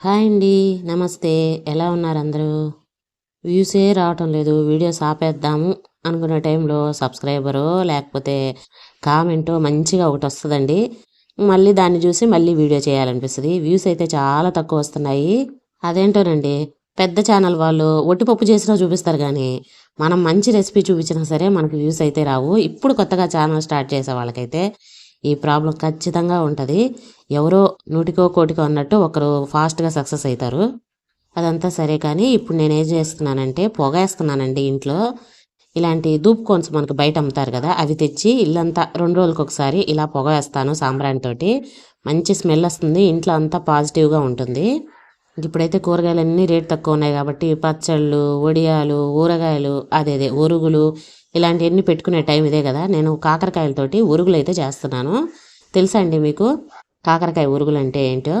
Hi అండి నమస్తే. ఎలా ఉన్నారు అందరూ? వ్యూసే రావటం లేదు వీడియోస్ ఆపేద్దాము అనుకునే టైంలో సబ్స్క్రైబరు లేకపోతే కామెంటో మంచిగా ఒకటి వస్తుందండి. మళ్ళీ దాన్ని చూసి మళ్ళీ వీడియో చేయాలనిపిస్తుంది. వ్యూస్ అయితే చాలా తక్కువ వస్తున్నాయి. అదేంటోనండి పెద్ద ఛానల్ వాళ్ళు ఒట్టిపప్పు చేసినా చూపిస్తారు కానీ మనం మంచి రెసిపీ చూపించినా సరే మనకు వ్యూస్ అయితే రావు. ఇప్పుడు కొత్తగా ఛానల్ స్టార్ట్ చేసే వాళ్ళకైతే ఈ ప్రాబ్లం ఖచ్చితంగా ఉంటుంది. ఎవరో నూటికో కోటికో అన్నట్టు ఒకరు ఫాస్ట్గా సక్సెస్ అవుతారు అదంతా సరే కానీ ఇప్పుడు నేను ఏం చేస్తున్నానంటే పొగ వేస్తున్నానండి ఇంట్లో. ఇలాంటి ధూప్ కోన్స్ మనకు బయట అమ్ముతారు కదా అవి తెచ్చి ఇల్లంతా రెండు రోజులకు ఒకసారి ఇలా పొగ వేస్తాను సాంబ్రాణితోటి మంచి స్మెల్ వస్తుంది ఇంట్లో అంతా పాజిటివ్గా ఉంటుంది. ఇప్పుడైతే కూరగాయలన్నీ రేట్ తక్కువ ఉన్నాయి కాబట్టి పచ్చళ్ళు వడియాలు ఊరగాయలు అదే అదే ఉరుగులు ఇలాంటివన్నీ పెట్టుకునే టైం ఇదే కదా. నేను కాకరకాయలతోటి ఉరుగులు అయితే చేస్తున్నాను. తెలుసా అండి మీకు? కాకరకాయ ఉరుగులు అంటే ఏంటో?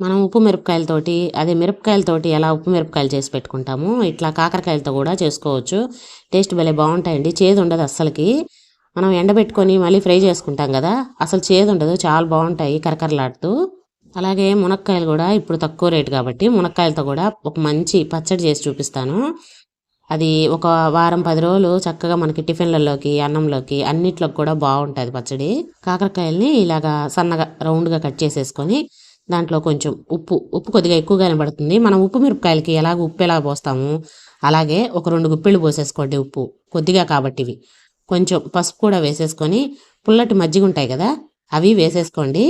మనం ఉప్పు మిరపకాయలతోటి అదే మిరపకాయలతోటి ఎలా ఉప్పు మిరపకాయలు చేసి పెట్టుకుంటాము ఇట్లా కాకరకాయలతో కూడా చేసుకోవచ్చు. టేస్ట్ భలే బాగుంటాయండి. చేదు ఉండదు అస్సలకి. మనం ఎండబెట్టుకొని మళ్ళీ ఫ్రై చేసుకుంటాం కదా. అసలు చేదు ఉండదు. చాలా బాగుంటాయి కరకరలాడుతూ. అలాగే మునక్కాయలు కూడా ఇప్పుడు తక్కువ రేటు కాబట్టి మునక్కాయలతో కూడా ఒక మంచి పచ్చడి చేసి చూపిస్తాను. అది ఒక వారం పది రోజులు చక్కగా మనకి టిఫిన్లలోకి అన్నంలోకి అన్నిట్లోకి కూడా బాగుంటుంది పచ్చడి. కాకరకాయల్ని ఇలాగా సన్నగా రౌండ్గా కట్ చేసేసుకొని దాంట్లో కొంచెం ఉప్పు ఉప్పు కొద్దిగా ఎక్కువగానే పడుతుంది మనం ఉప్పు మిరపకాయలకి ఎలాగ ఉప్పు ఎలా పోస్తాము? అలాగే ఒక రెండు గుప్పిళ్ళు పోసేసుకోండి ఉప్పు కొద్దిగా కాబట్టి ఇవి. కొంచెం పసుపు కూడా వేసేసుకొని పుల్లటి మజ్జిగ ఉంటాయి కదా అవి వేసేసుకోండి.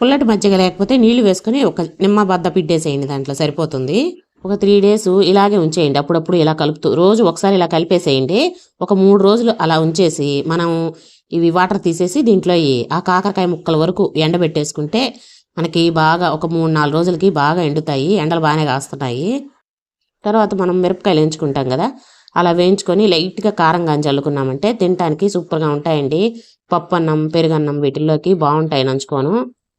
పుల్లటి మజ్జిగ లేకపోతే నీళ్ళు వేసుకొని ఒక నిమ్మ బద్ద పిడ్డేసేయండి దాంట్లో సరిపోతుంది. ఒక త్రీ డేస్ ఇలాగే ఉంచేయండి. అప్పుడప్పుడు ఇలా కలుపుతూ రోజు ఒకసారి ఇలా కలిపేసేయండి. ఒక మూడు రోజులు అలా ఉంచేసి మనం ఇవి వాటర్ తీసేసి దీంట్లో ఆ కాకరకాయ ముక్కల వరకు ఎండబెట్టేసుకుంటే మనకి బాగా ఒక మూడు నాలుగు రోజులకి బాగా ఎండుతాయి. ఎండలు బాగానే కాస్తున్నాయి. తర్వాత మనం మిరపకాయలు వేయించుకుంటాం కదా అలా వేయించుకొని లైట్గా కారం గాని చల్లుకున్నామంటే తినడానికి సూపర్గా ఉంటాయండి. పప్పు అన్నం పెరుగన్నం వీటిల్లోకి బాగుంటాయి నంచుకోను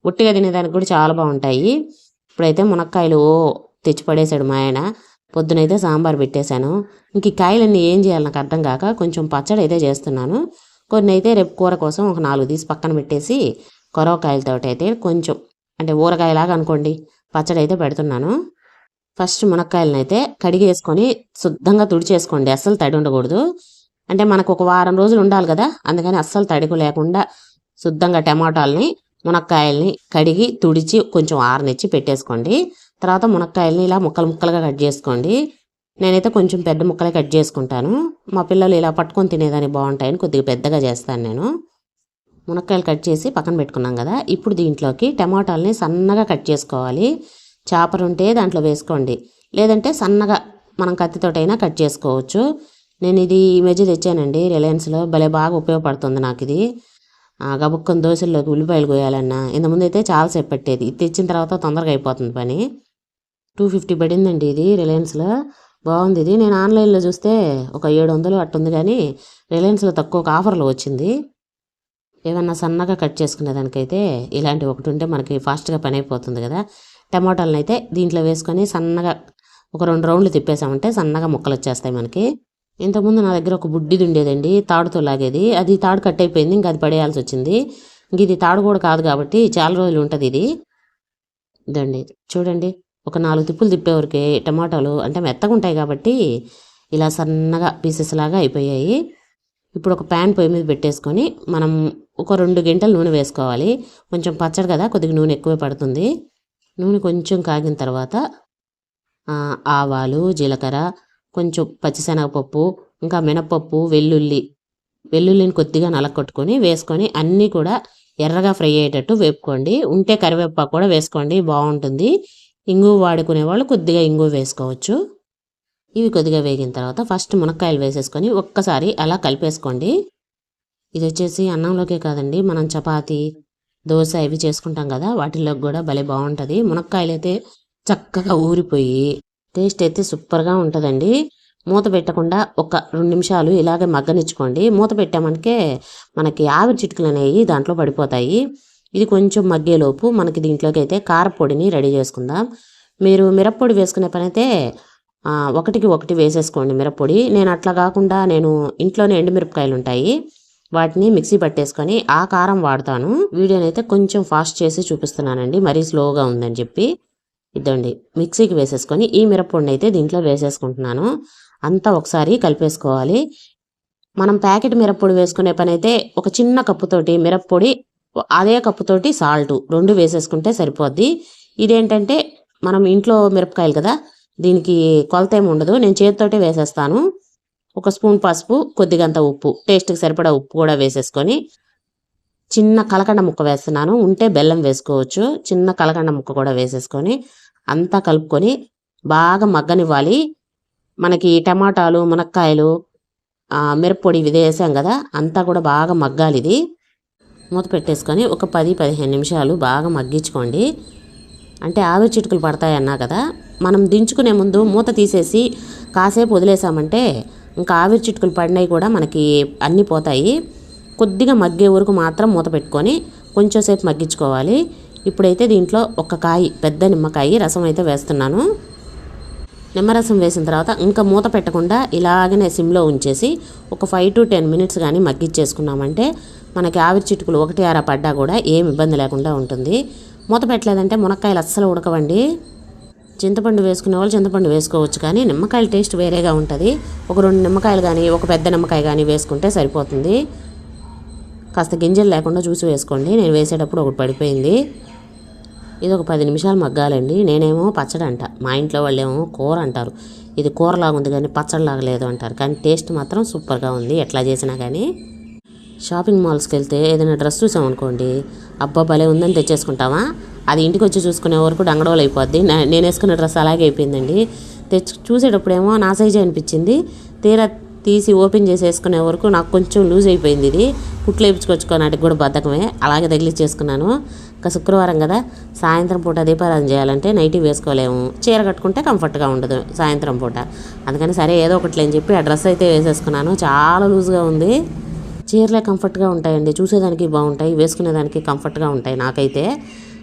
ఉట్టిగా తినేదానికి కూడా చాలా బాగుంటాయి. ఇప్పుడైతే మునక్కాయలు ఓ తెచ్చి పడేశాడు మా ఆయన. పొద్దునైతే సాంబార్ పెట్టేశాను. ఇంక ఈ కాయలన్నీ ఏం చేయాలి నాకు అర్థం కాక కొంచెం పచ్చడి అయితే చేస్తున్నాను. కొన్ని అయితే రేపు కూర కోసం ఒక నాలుగు తీసి పక్కన పెట్టేసి కొరవకాయలతో అయితే కొంచెం అంటే ఊరగాయలాగా అనుకోండి పచ్చడి అయితే పెడుతున్నాను. ఫస్ట్ మునక్కాయలను అయితే కడిగేసుకొని శుద్ధంగా తుడిచేసుకోండి అస్సలు తడి ఉండకూడదు. అంటే మనకు ఒక వారం రోజులు ఉండాలి కదా అందుకని అస్సలు తడికు లేకుండా శుద్ధంగా టమాటాలని మునక్కాయల్ని కడిగి తుడిచి కొంచెం ఆరనిచ్చి పెట్టేసుకోండి. తర్వాత మునక్కాయల్ని ఇలా ముక్కలు ముక్కలుగా కట్ చేసుకోండి. నేనైతే కొంచెం పెద్ద ముక్కలే కట్ చేసుకుంటాను. మా పిల్లలు ఇలా పట్టుకొని తినేదానికి బాగుంటాయని కొద్దిగా పెద్దగా చేస్తాను నేను. మునక్కాయలు కట్ చేసి పక్కన పెట్టుకున్నాం కదా ఇప్పుడు దీంట్లోకి టమాటాలని సన్నగా కట్ చేసుకోవాలి. చేపలు ఉంటే దాంట్లో వేసుకోండి. లేదంటే సన్నగా మనం కత్తితోటైనా కట్ చేసుకోవచ్చు. నేను ఇది ఈ మధ్య తెచ్చానండి రిలయన్స్లో భలే బాగా ఉపయోగపడుతుంది నాకు ఇది గబుక్కని దోశల్లోకి ఉల్లిపాయలు కోయాలన్నా ఇంతకుముందు అయితే చాలాసేపు పెట్టేది. ఇది తెచ్చిన తర్వాత తొందరగా అయిపోతుంది పని. టూ ఫిఫ్టీ పడిందండి ఇది రిలయన్స్లో. బాగుంది ఇది నేను ఆన్లైన్లో చూస్తే ఒక ఏడు వందలు అట్టుంది కానీ రిలయన్స్లో తక్కువ ఆఫర్లో వచ్చింది. ఏమన్నా సన్నగా కట్ చేసుకునే దానికైతే ఇలాంటి ఒకటి ఉంటే మనకి ఫాస్ట్గా పని అయిపోతుంది కదా. టమాటాలను అయితే దీంట్లో వేసుకొని సన్నగా ఒక రెండు రౌండ్లు తిప్పేసామంటే సన్నగా ముక్కలు వచ్చేస్తాయి మనకి. ఇంతకుముందు నా దగ్గర ఒక బుడ్డిది ఉండేదండి తాడుతో లాగేది. అది తాడు కట్ అయిపోయింది. ఇంకా అది పడేయాల్సి వచ్చింది. ఇంక ఇది తాడు కూడా కాదు కాబట్టి చాలా రోజులు ఉంటుంది ఇది. ఇదండి. చూడండి. ఒక నాలుగు తిప్పులు తిప్పేవరకే టమాటాలు అంటే మెత్తగా ఉంటాయి కాబట్టి ఇలా సన్నగా పీసెస్ లాగా అయిపోయాయి. ఇప్పుడు ఒక ప్యాన్ పొయ్యి మీద పెట్టేసుకొని మనం ఒక రెండు గంటలు నూనె వేసుకోవాలి. కొంచెం పచ్చడి కదా కొద్దిగా నూనె ఎక్కువే పడుతుంది. నూనె కొంచెం కాగిన తర్వాత ఆవాలు జీలకర్ర కొంచెం పచ్చిశనగపప్పు ఇంకా మినపప్పు వెల్లుల్లి వెల్లుల్లిని కొద్దిగా నలకొట్టుకొని వేసుకొని అన్నీ కూడా ఎర్రగా ఫ్రై అయ్యేటట్టు వేపుకోండి. ఉంటే కరివేపాకు కూడా వేసుకోండి బాగుంటుంది. ఇంగువ వాడుకునే వాళ్ళు కొద్దిగా ఇంగువ వేసుకోవచ్చు. ఇవి కొద్దిగా వేగిన తర్వాత ఫస్ట్ మునక్కాయలు వేసేసుకొని ఒక్కసారి అలా కలిపేసుకోండి. ఇది వచ్చేసి అన్నంలోకే కాదండి మనం చపాతి దోశ ఇవి చేసుకుంటాం కదా వాటిల్లోకి కూడా భలే బాగుంటుంది. మునక్కాయలు అయితే చక్కగా ఊరిపోయి టేస్ట్ అయితే సూపర్గా ఉంటుందండి. మూత పెట్టకుండా ఒక రెండు నిమిషాలు ఇలాగే మగ్గనిచ్చుకోండి. మూత పెట్టామనికే మనకి ఆవిరి చిటుకలు అనేవి దాంట్లో పడిపోతాయి. ఇది కొంచెం మగ్గేలోపు మనకి దీంట్లోకి అయితే కారపొడిని రెడీ చేసుకుందాం. మీరు మిరప్పొడి వేసుకునే పని అయితే ఒకటికి ఒకటి వేసేసుకోండి మిరప్పొడి. నేను అట్లా కాకుండా నేను ఇంట్లోనే ఎండుమిరపకాయలు ఉంటాయి. వాటిని మిక్సీ పట్టేసుకొని ఆ కారం వాడతాను. వీడియోని అయితే కొంచెం ఫాస్ట్ చేసి చూపిస్తున్నానండి. మరీ స్లోగా ఉందని చెప్పి. ఇద్దండి మిక్సీకి వేసేసుకొని ఈ మిరప్పొడిని అయితే దీంట్లో వేసేసుకుంటున్నాను. అంతా ఒకసారి కలిపేసుకోవాలి. మనం ప్యాకెట్ మిరప్పొడి వేసుకునే పని అయితే ఒక చిన్న కప్పుతోటి మిరప్పొడి అదే కప్పుతోటి సాల్ట్ రెండు వేసేసుకుంటే సరిపోద్ది. ఇదేంటంటే మనం ఇంట్లో మిరపకాయలు కదా దీనికి కొలత ఏమి ఉండదు. నేను చేతితోటే వేసేస్తాను. ఒక స్పూన్ పసుపు కొద్దిగంత ఉప్పు. టేస్ట్కి సరిపడా ఉప్పు కూడా వేసేసుకొని చిన్న కలకండ ముక్క వేస్తున్నాను. ఉంటే బెల్లం వేసుకోవచ్చు. చిన్న కలకండ ముక్క కూడా వేసేసుకొని అంతా కలుపుకొని బాగా మగ్గనివ్వాలి. మనకి టమాటాలు మునక్కాయలు మిరప్పొడి ఇవి వేసాం కదా అంతా కూడా బాగా మగ్గాలి ఇది మూత పెట్టేసుకొని ఒక పది పదిహేను నిమిషాలు బాగా మగ్గించుకోండి. అంటే ఆవిరి చిటుకులు పడతాయి అన్నా కదా మనం దించుకునే ముందు మూత తీసేసి కాసేపు వదిలేసామంటే ఇంకా ఆవిరి చిటుకులు పడినవి కూడా మనకి అన్నీ పోతాయి. కొద్దిగా మగ్గే వరకు మాత్రం మూత పెట్టుకొని కొంచెం సేపు మగ్గించుకోవాలి. ఇప్పుడైతే దీంట్లో ఒక కాయ పెద్ద నిమ్మకాయ రసం అయితే వేస్తున్నాను. నిమ్మరసం వేసిన తర్వాత ఇంకా మూత పెట్టకుండా ఇలాగనే సిమ్లో ఉంచేసి ఒక ఫైవ్ టు టెన్ మినిట్స్ కానీ మగ్గిచ్చేసుకున్నామంటే మనకి ఆవిరి చిటుకులు ఒకటి ఆరా పడ్డా కూడా ఏం ఇబ్బంది లేకుండా ఉంటుంది. మూత పెట్టలేదంటే మునక్కాయలు అస్సలు ఉడకవండి. చింతపండు వేసుకునే వాళ్ళు చింతపండు వేసుకోవచ్చు కానీ నిమ్మకాయల టేస్ట్ వేరేగా ఉంటుంది. ఒక రెండు నిమ్మకాయలు కానీ ఒక పెద్ద నిమ్మకాయ కానీ వేసుకుంటే సరిపోతుంది. కాస్త గింజలు లేకుండా చూసి వేసుకోండి. నేను వేసేటప్పుడు ఒకటి పడిపోయింది. ఇది ఒక పది నిమిషాలు మగ్గాలండి. నేనేమో పచ్చడి అంట మా ఇంట్లో వాళ్ళేమో కూర అంటారు. ఇది కూరలాగా ఉంది కానీ పచ్చడిలాగా లేదు అంటారు. కానీ టేస్ట్ మాత్రం సూపర్గా ఉంది. ఎట్లా చేసినా కానీ. షాపింగ్ మాల్స్కి వెళ్తే ఏదైనా డ్రెస్ చూసామనుకోండి అబ్బా భలే ఉందని తెచ్చేసుకుంటామా? అది ఇంటికి వచ్చి చూసుకునే వరకు డంగడోలు అయిపోద్ది. నేను వేసుకున్న డ్రెస్ అలాగే అయిపోయిందండి. తెచ్చు చూసేటప్పుడేమో నా సైజే అనిపించింది. తీరా తీసి ఓపెన్ చేసి వేసుకునే వరకు నాకు కొంచెం లూజ్ అయిపోయింది ఇది. కుట్లు వేయించుకొచ్చుకోనాటికి కూడా బద్ధకమే. అలాగే తగిలిచ్చేసుకున్నాను ఇంకా శుక్రవారం కదా సాయంత్రం పూట దీపారాధన చేయాలంటే నైటీ వేసుకోలేము. చీర కట్టుకుంటే కంఫర్ట్గా ఉండదు సాయంత్రం పూట. అందుకని సరే ఏదో ఒకటి అని చెప్పి ఆ డ్రెస్ అయితే వేసేసుకున్నాను. చాలా లూజ్గా ఉంది. చీరలే కంఫర్ట్గా ఉంటాయండి. చూసేదానికి బాగుంటాయి వేసుకునేదానికి కంఫర్ట్గా ఉంటాయి నాకైతే.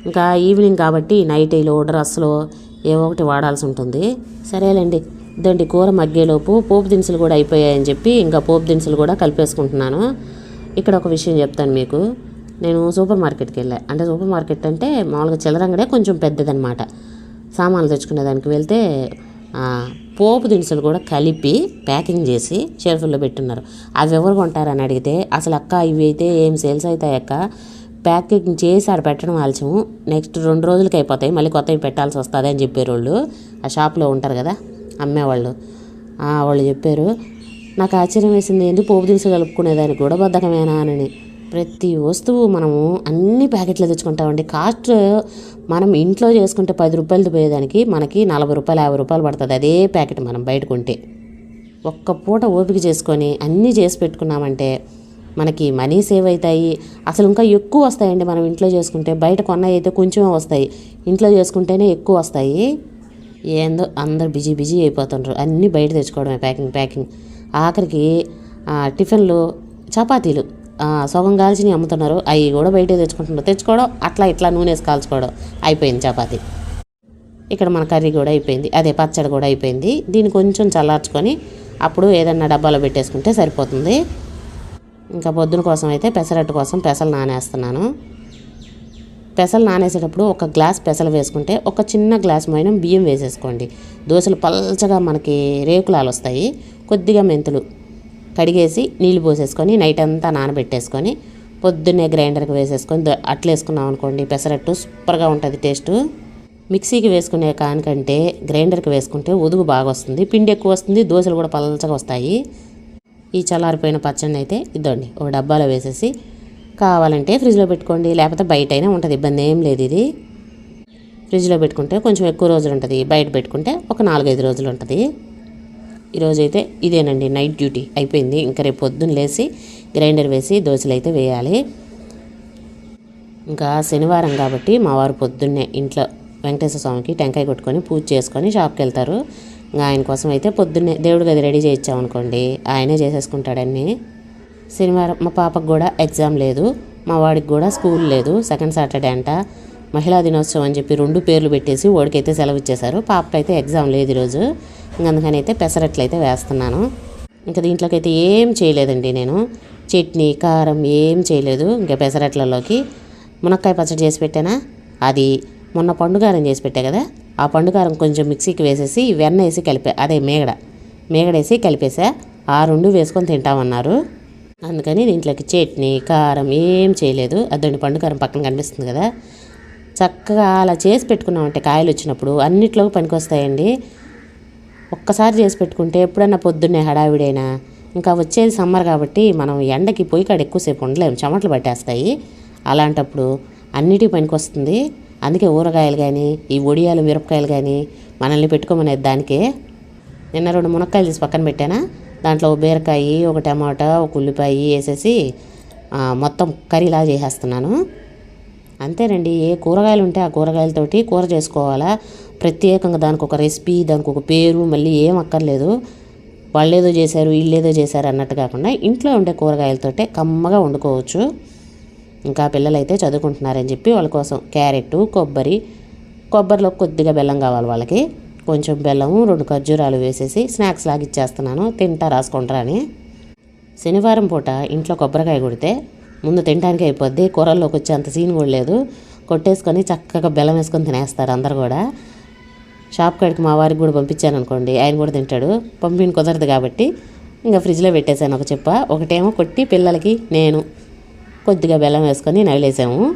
ఇంకా ఈవినింగ్ కాబట్టి నైటీలో డ్రస్సులో ఏవో ఒకటి వాడాల్సి ఉంటుంది. సరేలేండి. ఇదండి కూర మగ్గేలోపు పోపు దినుసులు కూడా అయిపోయాయని చెప్పి ఇంకా పోపు దినుసులు కూడా కలిపేసుకుంటున్నాను. ఇక్కడ ఒక విషయం చెప్తాను మీకు. నేను సూపర్ మార్కెట్కి వెళ్ళా. అంటే సూపర్ మార్కెట్ అంటే మామూలుగా చిల్లరంగడే కొంచెం పెద్దదన్నమాట. సామాన్లు తెచ్చుకునేదానికి వెళ్తే పోపు దినుసులు కూడా కలిపి ప్యాకింగ్ చేసి షెల్ఫ్లో పెట్టున్నారు. అవి ఎవరు కొంటారని అడిగితే అసలు అక్క ఇవి అయితే ఏం సేల్స్ అవుతాయక్క ప్యాకింగ్ చేసి ఆడ పెట్టడం ఆలస్యము. నెక్స్ట్ రెండు రోజులకి అయిపోతాయి. మళ్ళీ కొత్తవి పెట్టాల్సి వస్తుంది అని చెప్పారు వాళ్ళు ఆ షాప్లో ఉంటారు కదా అమ్మేవాళ్ళు. వాళ్ళు చెప్పారు నాకు ఆశ్చర్యం వేసింది. ఏంటి పోపు దినుసులు కలుపుకునేదానికి కూడా బద్ధకమేనా? అని. ప్రతి వస్తువు మనము అన్ని ప్యాకెట్లు తెచ్చుకుంటామండి. కాస్ట్ మనం ఇంట్లో చేసుకుంటే పది రూపాయలు పోయేదానికి మనకి నలభై రూపాయలు యాభై రూపాయలు పడుతుంది. అదే ప్యాకెట్ మనం బయటకుంటే. ఒక్క పూట ఓపిక చేసుకొని అన్నీ చేసి పెట్టుకున్నామంటే మనకి మనీ సేవ్ అవుతాయి అసలు ఇంకా ఎక్కువ వస్తాయండి మనం ఇంట్లో చేసుకుంటే. బయట కొన్నవి అయితే కొంచెమే వస్తాయి. ఇంట్లో చేసుకుంటేనే ఎక్కువ వస్తాయి. ఏందో అందరు బిజీ బిజీ అయిపోతుండ్రు. అన్నీ బయట తెచ్చుకోవడమే ప్యాకింగ్ ప్యాకింగ్. ఆఖరికి టిఫిన్లు చపాతీలు. సగం కాల్చినవి అమ్ముతున్నారు. అవి కూడా బయట తెచ్చుకుంటున్నారు. తెచ్చుకోవడం అట్లా ఇట్లా నూనె వేసి కాల్చుకోవడం. అయిపోయింది చపాతి. ఇక్కడ మన కర్రీ కూడా అయిపోయింది. అదే పచ్చడి కూడా అయిపోయింది. దీన్ని కొంచెం చల్లార్చుకొని అప్పుడు ఏదన్నా డబ్బాలో పెట్టేసుకుంటే సరిపోతుంది. ఇంకా పొద్దున కోసం అయితే పెసరట్టు కోసం పెసలు నానేస్తున్నాను. పెసలు నానేసేటప్పుడు ఒక గ్లాస్ పెసలు వేసుకుంటే ఒక చిన్న గ్లాస్ మైన బియ్యం వేసేసుకోండి. దోశలు పల్చగా మనకి రేకులాలు వస్తాయి. కొద్దిగా మెంతులు. కడిగేసి నీళ్ళు పోసేసుకొని నైట్ అంతా నానబెట్టేసుకొని పొద్దున్నే గ్రైండర్కి వేసేసుకొని ద- వేసుకున్నాం అనుకోండి పెసరట్టు సూపర్గా ఉంటుంది టేస్టు. మిక్సీకి వేసుకునే కానికంటే గ్రైండర్కి వేసుకుంటే ఉదుగు బాగా వస్తుంది పిండి ఎక్కువ వస్తుంది దోశలు కూడా పలచగా వస్తాయి. ఈ చల్లారిపోయిన పచ్చడిని అయితే ఇద్దండి ఒక డబ్బాలో వేసేసి కావాలంటే ఫ్రిడ్జ్లో పెట్టుకోండి లేకపోతే బయట అయినా ఉంటుంది ఇబ్బంది ఏం లేదు ఇది. ఫ్రిడ్జ్లో పెట్టుకుంటే కొంచెం ఎక్కువ రోజులు ఉంటుంది బయట పెట్టుకుంటే ఒక నాలుగైదు రోజులు ఉంటుంది. ఈరోజు అయితే ఇదేనండి నైట్ డ్యూటీ అయిపోయింది. ఇంకా రేపు పొద్దున్న లేచి గ్రైండర్ వేసి దోశలు అయితే వేయాలి. ఇంకా శనివారం కాబట్టి మా వారు పొద్దున్నే ఇంట్లో వెంకటేశ్వర స్వామికి టెంకాయ కొట్టుకొని పూజ చేసుకొని షాప్కి వెళ్తారు ఇంకా ఆయన కోసం అయితే పొద్దున్నే దేవుడి గది రెడీ చేయించామనుకోండి ఆయనే చేసేసుకుంటాడన్నీ శనివారం మా పాపకు కూడా ఎగ్జామ్ లేదు. మా వాడికి కూడా స్కూల్ లేదు. సెకండ్ సాటర్డే అంట. మహిళా దినోత్సవం అని చెప్పి రెండు పేర్లు పెట్టేసి వాడికైతే సెలవు ఇచ్చేశారు పాపకైతే ఎగ్జామ్ లేదు ఈరోజు. ఇంక అందుకని అయితే పెసరట్లయితే వేస్తున్నాను. ఇంకా దీంట్లోకి అయితే ఏం చేయలేదండి నేను. చట్నీ కారం ఏం చేయలేదు. ఇంకా పెసరట్లలోకి మునక్కాయ పచ్చడి చేసి పెట్టానా? అది మొన్న పండుగారం చేసి పెట్టా కదా. ఆ పండుగారం కొంచెం మిక్సీకి వేసేసి వెన్న వేసి కలిపా. అదే మేగడ. మేగడేసి కలిపేసా. ఆ రెండు వేసుకొని తింటామన్నారు. అందుకని దీంట్లోకి చట్నీ కారం ఏం చేయలేదు. అదండి పండుగారం పక్కన కనిపిస్తుంది కదా. చక్కగా అలా చేసి పెట్టుకున్నామంటే కాయలు వచ్చినప్పుడు అన్నిట్లో పనికొస్తాయండి. ఒక్కసారి చేసి పెట్టుకుంటే ఎప్పుడన్నా పొద్దున్నే హడావిడైనా ఇంకా వచ్చేది సమ్మర్ కాబట్టి మనం ఎండకి పొయ్యి కాడ ఎక్కువసేపు ఉండలేము చెమటలు పట్టేస్తాయి. అలాంటప్పుడు అన్నిటికీ పనికొస్తుంది. అందుకే ఊరగాయలు కానీ ఈ ఒడియాలు మిరపకాయలు కానీ మనల్ని పెట్టుకోమనేది దానికే. నిన్న రెండు మునక్కాయలు తీసి పక్కన పెట్టానా? దాంట్లో ఒక బీరకాయ ఒక టమాటా ఒక ఉల్లిపాయ వేసేసి మొత్తం కర్రీలా చేసేస్తున్నాను. అంతేనండి. ఏ కూరగాయలు ఉంటే ఆ కూరగాయలతోటి కూర చేసుకోవాలా? ప్రత్యేకంగా దానికి ఒక రెసిపీ దానికి ఒక పేరు మళ్ళీ ఏం అక్కర్లేదు. వాళ్ళు ఏదో చేశారు వీళ్ళేదో చేశారు అన్నట్టు కాకుండా ఇంట్లో ఉండే కూరగాయలతోటే కమ్మగా వండుకోవచ్చు. ఇంకా పిల్లలైతే చదువుకుంటున్నారని చెప్పి వాళ్ళ కోసం క్యారెట్ కొబ్బరి కొబ్బరిలో కొద్దిగా బెల్లం కావాలి వాళ్ళకి. కొంచెం బెల్లము రెండు ఖర్జూరాలు వేసేసి స్నాక్స్ లాగా ఇచ్చేస్తున్నాను. తింటా రాసుకుంటారా అని. శనివారం పూట ఇంట్లో కొబ్బరికాయ కొడితే ముందు తినడానికి అయిపోద్ది. కూరల్లోకి వచ్చే అంత సీన్ కూడా లేదు. కొట్టేసుకొని చక్కగా బెల్లం వేసుకొని తినేస్తారు అందరు కూడా. షాప్ కాడికి మా వారికి కూడా పంపించాను అనుకోండి. ఆయన కూడా తింటాడు. పంపిణీ కుదరదు కాబట్టి ఇంకా ఫ్రిడ్జ్లో పెట్టేశాను ఒక చెప్ప. ఒకటేమో కొట్టి పిల్లలకి నేను కొద్దిగా బెల్లం వేసుకొని నవిలేసాము.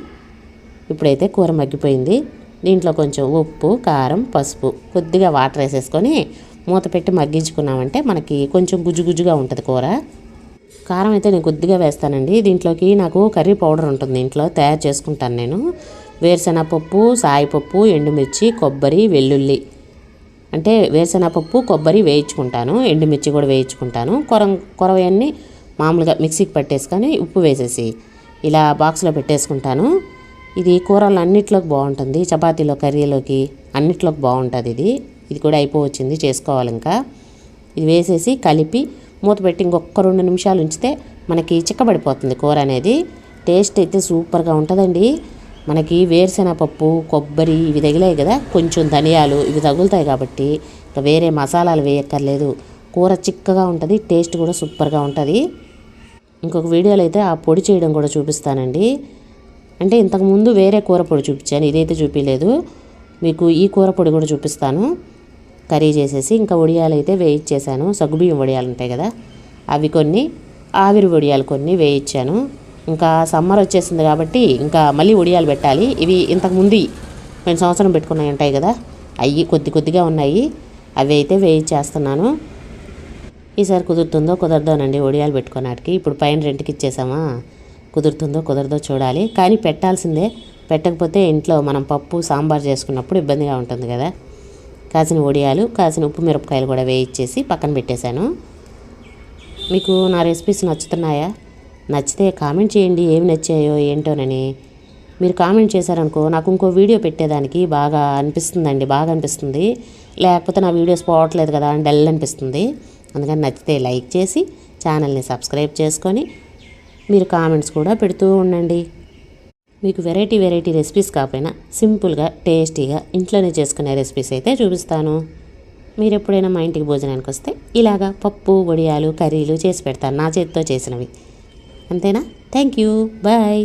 ఇప్పుడైతే కూర మగ్గిపోయింది. దీంట్లో కొంచెం ఉప్పు కారం పసుపు కొద్దిగా వాటర్ వేసేసుకొని మూత పెట్టి మగ్గించుకున్నామంటే మనకి కొంచెం గుజ్జుగుజ్జుగా ఉంటుంది కూర. కారం అయితే నేను కొద్దిగా వేస్తానండి. దీంట్లోకి నాకు కర్రీ పౌడర్ ఉంటుంది. ఇంట్లో తయారు చేసుకుంటాను నేను. వేరుశనగపప్పు సాయిపప్పు ఎండుమిర్చి కొబ్బరి వెల్లుల్లి. అంటే వేరుశెనగపప్పు కొబ్బరి వేయించుకుంటాను. ఎండుమిర్చి కూడా వేయించుకుంటాను. కొర కొరవన్నీ మామూలుగా మిక్సీకి పట్టేసుకొని ఉప్పు వేసేసి ఇలా బాక్స్లో పెట్టేసుకుంటాను. ఇది కూరలు అన్నిట్లోకి బాగుంటుంది. చపాతీలో కర్రీలోకి అన్నిట్లోకి బాగుంటుంది ఇది. ఇది కూడా అయిపోవచ్చింది. చేసుకోవాలి ఇంకా. ఇది వేసేసి కలిపి మూత పెట్టి ఇంకొక రెండు నిమిషాలు ఉంచితే మనకి చిక్కబడిపోతుంది కూర అనేది. టేస్ట్ అయితే సూపర్గా ఉంటుందండి. మనకి వేరుశెనగపప్పు కొబ్బరి ఇవి తగిలాయి కదా. కొంచెం ధనియాలు ఇవి తగులుతాయి కాబట్టి ఇంకా వేరే మసాలాలు వేయక్కర్లేదు. కూర చిక్కగా ఉంటుంది టేస్ట్ కూడా సూపర్గా ఉంటుంది. ఇంకొక వీడియోలో అయితే ఆ పొడి చేయడం కూడా చూపిస్తానండి. అంటే ఇంతకుముందు వేరే కూర పొడి చూపించాను ఇదైతే చూపించలేదు మీకు ఈ కూర పొడి కూడా చూపిస్తాను. కర్రీ చేసేసి ఇంకా వడియాలు అయితే వేయించేసాను సగ్గుబియ్యం వడియాలు ఉంటాయి కదా అవి కొన్ని ఆవిరి వడియాలు కొన్ని వేయించాను. ఇంకా సమ్మర్ వచ్చేసింది కాబట్టి ఇంకా మళ్ళీ వడియాలు పెట్టాలి. ఇవి ఇంతకుముందు నేను సంవత్సరం పెట్టుకున్నాయి ఉంటాయి కదా అవి కొద్ది కొద్దిగా ఉన్నాయి. అవి అయితే వేయించేస్తున్నాను. ఈసారి కుదురుతుందో కుదరదోనండి ఒడియాలు పెట్టుకున్నాటికి ఇప్పుడు పైన రెంట్కి ఇచ్చేసామా కుదురుతుందో కుదరదో చూడాలి. కానీ పెట్టాల్సిందే పెట్టకపోతే ఇంట్లో మనం పప్పు సాంబార్ చేసుకున్నప్పుడు ఇబ్బందిగా ఉంటుంది కదా. కాసిన వడియాలు కాసిన ఉప్పు మిరపకాయలు కూడా వేయించేసి పక్కన పెట్టేశాను. మీకు నా రెసిపీస్ నచ్చుతున్నాయా? నచ్చితే కామెంట్ చేయండి. ఏమి నచ్చాయో ఏంటోనని మీరు కామెంట్ చేశారనుకో నాకు ఇంకో వీడియో పెట్టేదానికి బాగా అనిపిస్తుందండి బాగా అనిపిస్తుంది. లేకపోతే నా వీడియోస్ పోవట్లేదు కదా అని డల్ అనిపిస్తుంది. అందుకని నచ్చితే లైక్ చేసి ఛానల్ని సబ్స్క్రైబ్ చేసుకొని మీరు కామెంట్స్ కూడా పెడుతూ ఉండండి. మీకు వెరైటీ వెరైటీ రెసిపీస్ కాకపోయినా సింపుల్గా టేస్టీగా ఇంట్లోనే చేసుకునే రెసిపీస్ అయితే చూపిస్తాను. మీరు ఎప్పుడైనా మా ఇంటికి భోజనానికి వస్తే ఇలాగా పప్పు వడియాలు కర్రీలు చేసి పెడతాను నా చేతితో చేసినవి. అంతేనా? Thank you bye.